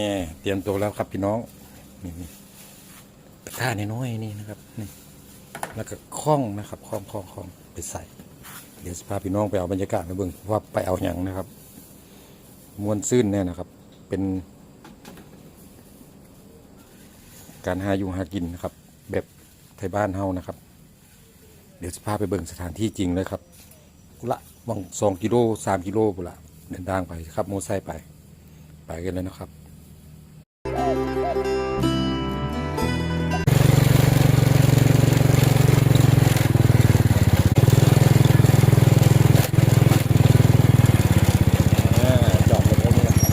แม่เตรียมตัวแล้วครับพี่น้องนี่นี่ตะกร้าน้อยๆนี่นะครับนี่แล้วก็คล้องนะครับคล้องคล้องคล้องไปใส่ เดี๋ยวพาพี่น้องไปเอาบรรยากาศมาเบิ่งว่าไปเอาอย่างนะครับ มวนซื่นแน่นะครับ เป็น การหาอยู่หากินนะครับ แบบไทยบ้านเฮานะครับ เดี๋ยวจะพาไปเบิ่งสถานที่จริงเลยครับกุละวังสองกิโลสามกิโลกุละเดินทางไปครับ โมไซไปไปกันเลยนะครับ อ่าจอดรถตรงนี้นะครับ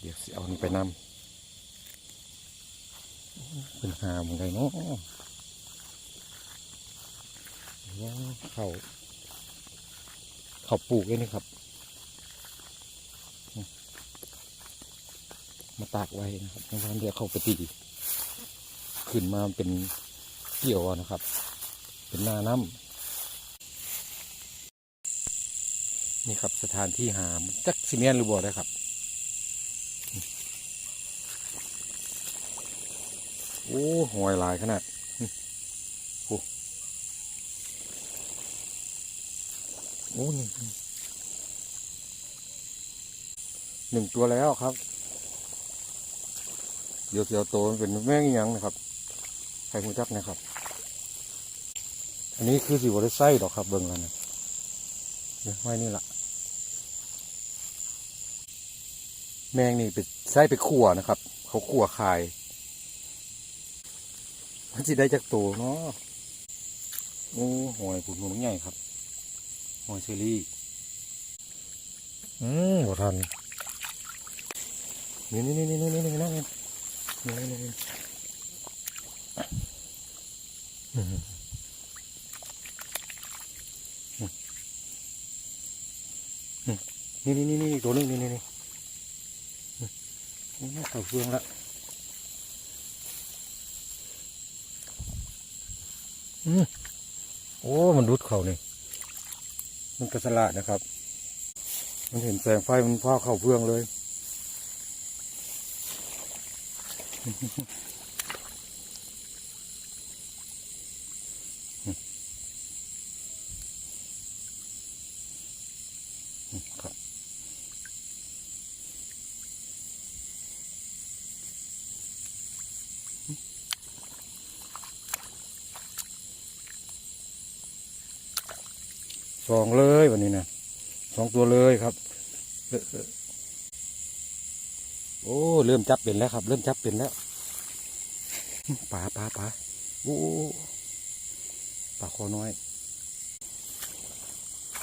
เดี๋ยวสิเอานี่ไปนำเป็นหาเหมือนกันเนาะยังเขา เขาปลูกเลยนี่ครับ มาตากไว้นะครับในวันเดียวเขาไปตีขึ้นมาเป็นเกี่ยวนะครับ เป็นหน้าน้ำนี่ครับสถานที่หามจักซีเมนหรือบ่ได้ครับโอ้หอยหลายขนาดนี่โอ้ โอ้นี่หนึ่งตัวแล้วครับ เดี๋ยวเสียวโตมันเป็นแม่งอีหยังนะครับใครรู้จักนะครับ อันนี้คือสิบริไส้ดอกครับเบิ่งกันนะเดี๋ยวไว้นี่ละแมงนี่ไปไส้ไปขั่วนะครับ เขาขั่วคาย มันจะได้จากโตเนาะโอ้หอยผุดหนุนใหญ่ครับ หอยเชอรี่อืมบ่ทันนี่นี่นี่นี่นี่นี่นี่นี่นี่นี่นี่อืมอืมนี่นี่นี่นี่ตัวนึงนี่นี่นี่อืมโอ้เข่าเฟืองละอืมโอ้ มันรุดเข่านี่ มันกระสละนะครับ มันเห็นแสงไฟมันพ้าเข่าเพื่องเลย สองเลยวันนี้นะสองตัวเลยครับ โอ้ เริ่มจับเป็นแล้วครับ เริ่มจับเป็นแล้วปลาปลาปลาโอ้ปลาคอน้อย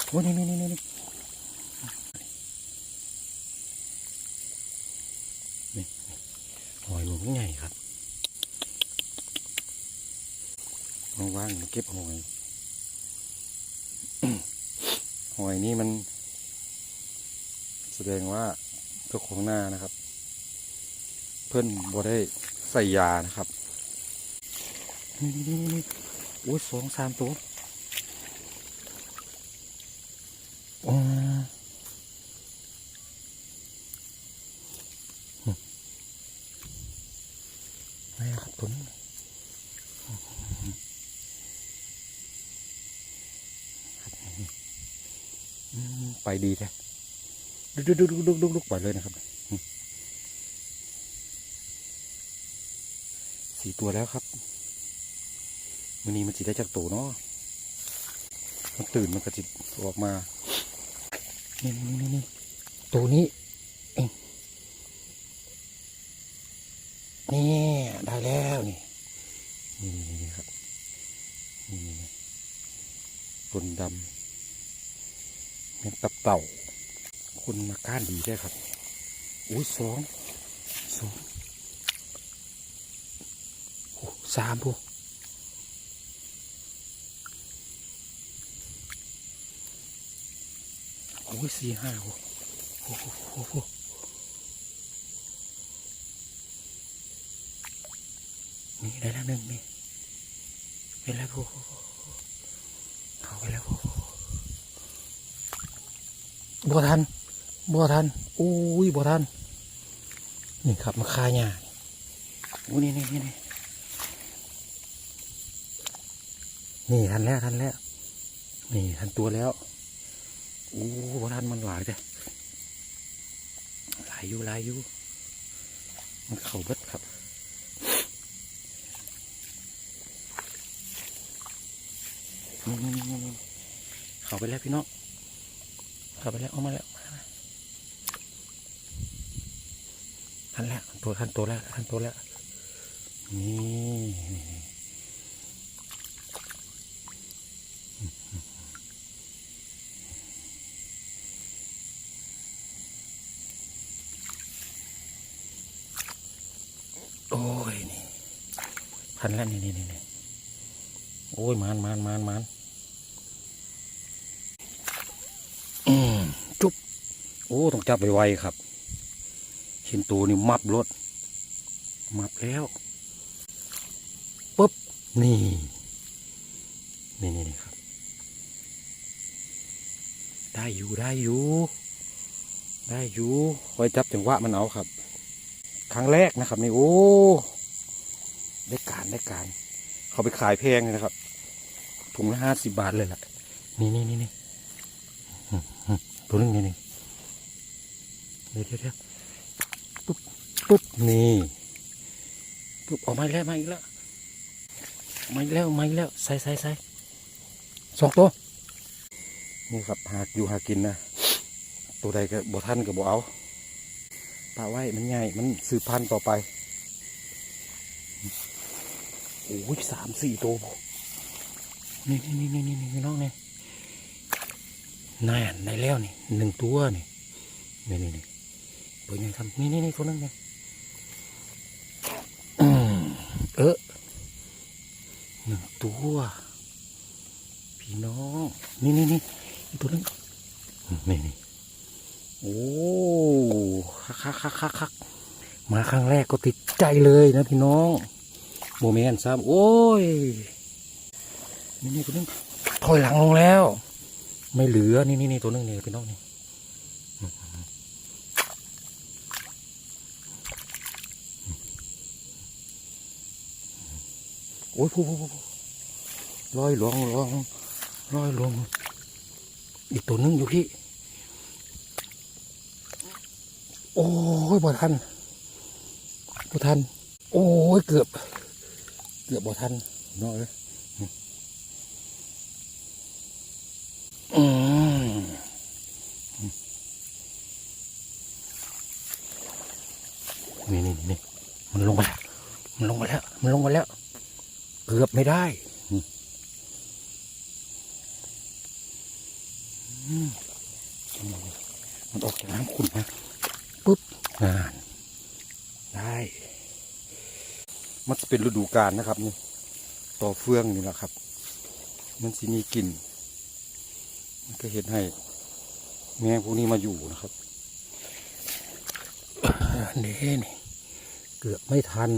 โอ้นี่นี่นี่นี่หอยหมูใหญ่ครับว่างๆเก็บหอย หอยนี่มัน แสดงว่าเจ้าของหน้านะครับ เพื่อนบ่ได้ใส่ยานะครับนี่นี่นี่นี่โอ้ยสองสามตัวอ๋อ ไม่ครับตัวนี้อืม ไปดีแท้ดุกดุกดุกดุกดุกดุกไปเลยนะครับ สี่ตัวแล้วครับวันนี้มันจีได้จากตัวเนาะมันตื่นมันกระจิตออกมา นี่นี่นี่นี่ตัวนี้นี่ได้แล้วนี่นี่นี่ครับนี่นี่นี่บนดำ เป็นตับเต่าคุณมาก้านดีได้ครับ อุ้ยสองสองโอ้สามพวกโอ้ยสี่ห้าพวกโอ้โหโอ้โหนี่ได้แล้วหนึ่งนี่ไปแล้วโอ้โหเขาไปแล้วโอ้โห บัวทันบัวทันอุ้ยบัวทันนี่ครับมาคาหญ้าอู้นี่นี่นี่นี่นี่ทันแล้วทันแล้ว นี่ทันตัวแล้วอู้บัวทันมันหลายจ้ะหลายอยู่หลายอยู่มันเข่าเบิดครับเข้าไปแล้วพี่น้อง เข้าไปแล้วออกมาแล้วมามาทันแล้วตัวทันตัวแล้วทันตัวแล้วนี่โอ้ยนี่ทันแล้วนี่นี่นี่นี่โอ้ยมันมันมันมัน อืมจุ๊บ โอ้ต้องจับไวๆครับ เห็นตัวนี่มับรถมับแล้วปุ๊บนี่นี่นี่ครับ ได้อยู่ได้อยู่ ได้อยู่คอยจับจังหวะมันเอาครับ ครั้งแรกนะครับนี่โอ้ได้การได้การ เขาไปขายแพงเลยนะครับถุงละห้าสิบบาทเลยล่ะ นี่นี่นี่นี่ตัวนึงนี่นี่ เดี๋ยวเดี๋ยวเดี๋ยวปุ๊บปุ๊บนี่ปุ๊บออกมาอีกแล้วมาอีกแล้วมาอีกแล้วมาอีกแล้วใส่ใส่ใส่สองตัวนี่ครับหากอยู่หากินนะตัวใดก็บ่ท่านก็บ่เอาปลาไว้มันใหญ่มันสืบพันธุ์ต่อไปโอ้ยสามสี่ตัวนี่นี่นี่นี่นี่น้องเนี่ยน่านได้แล้วนี่หนึ่งตัวนี่นี่นี่นี่ ตัวยังทำนี่นี่นี่ตัวนึงนี่อืมเออหนึ่งตัวพี่น้องนี่นี่นี่อีกตัวนึงนี่นี่โอ้คักคักคักคักคักมาครั้งแรกก็ติดใจเลยนะพี่น้องโมเมนต์ซ้ำโอ้ยนี่นี่ตัวนึงถอยหลังลงแล้ว ไม่เหลือนี่นี่นี่ตัวนึงนี่พี่น้องนี่ โอ้ยผู้ผู้ลอยหลวงหลวงลอยหลวงอีกตัวนึงอยู่พี่ โอ้ยบ่ทันบ่ทัน โอ้ยเกือบ เกือบบ่ทันนาะเอ้ยอืมนี่นี่นี่มันลงมาแล้ว มันลงมาแล้ว มันลงมาแล้ว เกือบไม่ได้อืมอืมมันออกจากน้ำขุ่นนะปุ๊บนานได้ มันจะเป็นฤดูกาลนะครับนี่ต่อเฟืองนี่แหละครับ มันสิมีกลิ่น มันก็เห็นให้ แมงพวกนี้มาอยู่นะครับนี่นี่เกือบไม่ทัน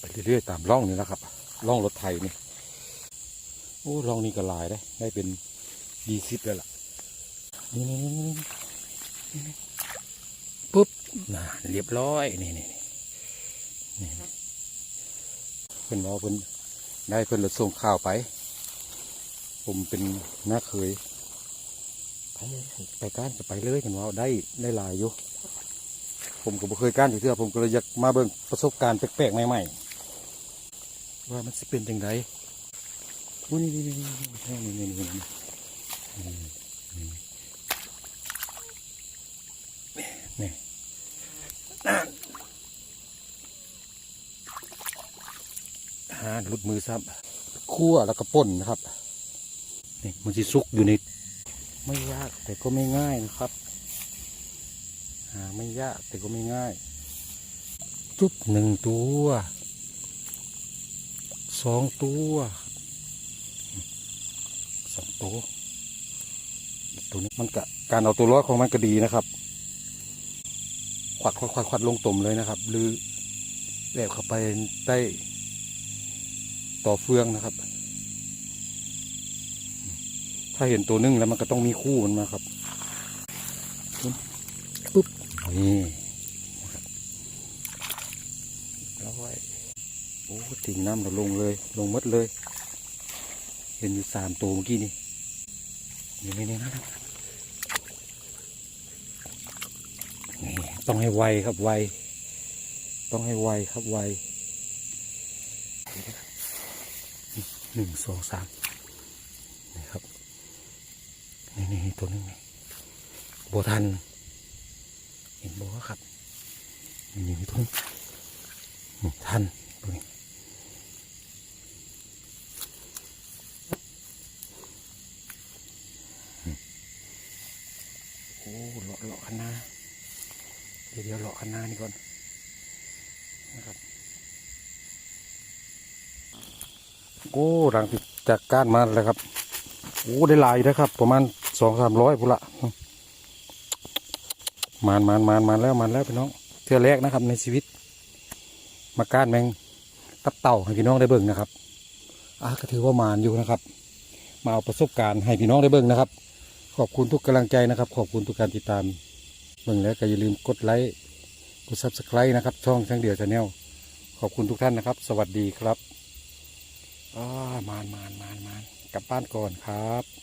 ไป เรื่อยๆตามร่องนี่นะครับร่องรถไถนี่โอ้ร่องนี้ก็ลายได้ได้เป็นดีซิปแล้วล่ะนี่นี่นี่นี่ปุ๊บน่ะเรียบร้อยนี่นี่นี่นี่เพิ่นว่าเพิ่นได้เพิ่นรถส่งข้าวไป ผมเป็นน้าเคยไปก้านก็ไปเลยเห็นว่าได้ได้ลายอยู่ผมก็บ่เคยก้านอยู่เทื่อผมก็เลยอยากมาเบิ่งประสบการณ์แปลกๆใหม่ๆ ว่ามันสิเป็นจังไดอุ้ยนี่นี่นี่นี่นี่นี่นี่นี่นี่นั่นหาหลุดมือซ้ำคั่วแล้วก็ป่นนะครับนี่มันสิซุกอยู่ใน ไม่ยากแต่ก็ไม่ง่ายนะครับหาไม่ยากแต่ก็ไม่ง่าย จุ๊บหนึ่งตัว สองตัวสองตัวตัวนี้มันกะการเอาตัวรอดของมันก็ดีนะครับ ขวัดขวัดขวัดขวัดลงตุ่มเลยนะครับ หรือแอบเข้าไปใต้ต่อเฟืองนะครับ ถ้าเห็นตัวนึ่งแล้วมันก็ต้องมีคู่มันมาครับปุ๊บนี่นะครับแล้วไว้โอ้ถึงน้ำเราลงเลย ลงหมดเลย เห็นอยู่สามตัวเมื่อกี้นี่นี่นี่นี่นะครับนี่ต้องให้ไวครับไว ต้องให้ไวครับไวหนึ่งสองสามนี่ครับ นี่นี่ตัวนึงนี่โบทัน เห็นโบครับนี่นี่นี่ตัวนึงนี่ทันตัวนี้อืมโอ้เลาะเลาะคันนาเดี๋ยวเดี๋ยวเลาะคันนานี่ก่อนนะครับโอ้หลังจากก้านมาแล้วครับโอ้ได้หลายนะครับ ประมาณสองสามร้อยพุละมานมานมานมานแล้วมานแล้วพี่น้องเทื่อแรกนะครับ ในชีวิต มาก้านแมงตับเต่าให้พี่น้องได้เบิ่งนะครับอะก็ถือว่ามานอยู่นะครับ มาเอาประสบการณ์ให้พี่น้องได้เบิ่งนะครับ ขอบคุณทุกกำลังใจนะครับ ขอบคุณทุกการติดตามเบิ่งแล้วก็อย่าลืมกดไลค์กดซับสไครต์นะครับ ช่องช่างเดียวชาแนลขอบคุณทุกท่านนะครับ สวัสดีครับอ่ามานมานมานมานกลับบ้านก่อนครับ